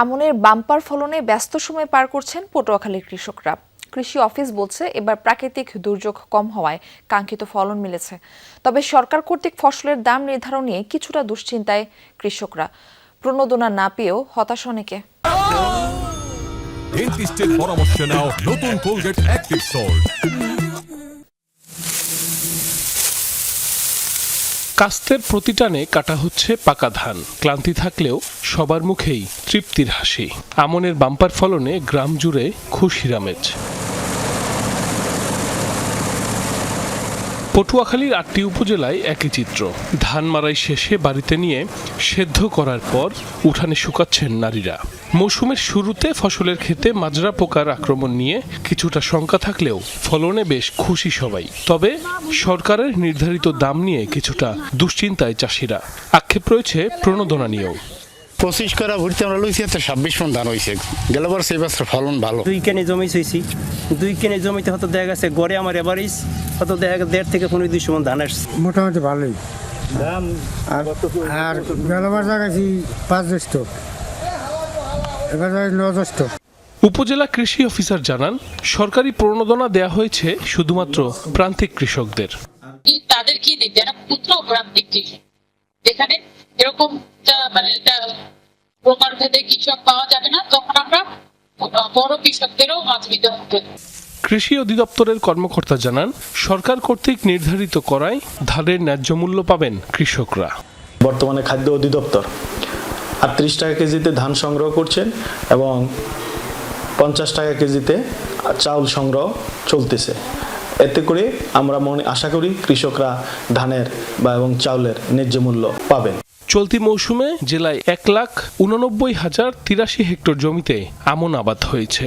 আমনের বাম্পার ফলনে ব্যস্ত সময় পার করছেন পটুয়াখালীর কৃষকরা। কৃষি অফিস বলছে, এবার প্রাকৃতিক দুর্যোগ কম হওয়ায় কাঙ্ক্ষিত ফলন মিলেছে। তবে সরকার কর্তৃক ফসলের দাম নির্ধারণ নিয়ে কিছুটা দুশ্চিন্তায় কৃষকরা। প্রণোদনা না পেয়েও হতাশ অনেকে। পরামর্শ নাও, নতুন কোলগেট অ্যাক্টিভ সল্ট কাস্তের প্রতিটানে কাটা হচ্ছে পাকা ধান। ক্লান্তি থাকলেও সবার মুখেই তৃপ্তির হাসি। আমনের বাম্পার ফলনে গ্রাম জুড়ে খুশির পটুয়াখালীর আটটি উপজেলায় একই চিত্র। ধান মারাই শেষে বাড়িতে নিয়ে সেদ্ধ করার পর উঠানে শুকাচ্ছেন নারীরা। মৌসুমের শুরুতে ফসলের ক্ষেতে মাজরা পোকার আক্রমণ নিয়ে কিছুটা শঙ্কা থাকলেও ফলনে বেশ খুশি সবাই। তবে সরকারের নির্ধারিত দাম নিয়ে কিছুটা দুশ্চিন্তায় চাষিরা। আক্ষেপ রয়েছে প্রণোদনা নিয়েও। পঁচিশ করা ভর্তি আমরা লইছি একটা ছাব্বিশ মন ধান হয়েছে গেল বছর সেই বছর ফলন ভালো। দুই কেনে জমি ছইছি। দুই কেনে জমিতে হয়তো দেখা গেছে গড়ে আমার এভারেজ। হয়তো দেখা গেছে দেড় থেকে পনেরো দুইশো মন ধান আসছে। মোটামুটি ভালোই। আর আর গেলবার জায়গাছি পাঁচ জ্যৈষ্ঠ এবার ন জ্যৈষ্ঠ উপজেলা কৃষি অফিসার জানান সরকারি প্রণোদনা দেয়া হয়েছে শুধুমাত্র প্রান্তিক কৃষকদের। তাদেরকে দিতে একটা ক্ষুদ্র প্রান্তিক কৃষক। যেখানে এরকম মানে কৃষক পাওয়া যাবে না তখন আমরা বড় কৃষকদেরও মাছ হবে। কৃষি অধিদপ্তরের কর্মকর্তা জানান সরকার কর্তৃক নির্ধারিত করায় ধানের ন্যায্য মূল্য পাবেন কৃষকরা। বর্তমানে খাদ্য অধিদপ্তর আটত্রিশ টাকা কেজিতে ধান সংগ্রহ করছেন এবং পঞ্চাশ টাকা কেজিতে চাউল সংগ্রহ চলতেছে। এতে করে আমরা মনে আশা করি কৃষকরা ধানের বা এবং চাউলের ন্যায্য মূল্য পাবেন। চলতি মৌসুমে জেলায় এক লাখ উননব্বই হাজার তিরাশি হেক্টর জমিতে আমন আবাদ হয়েছে।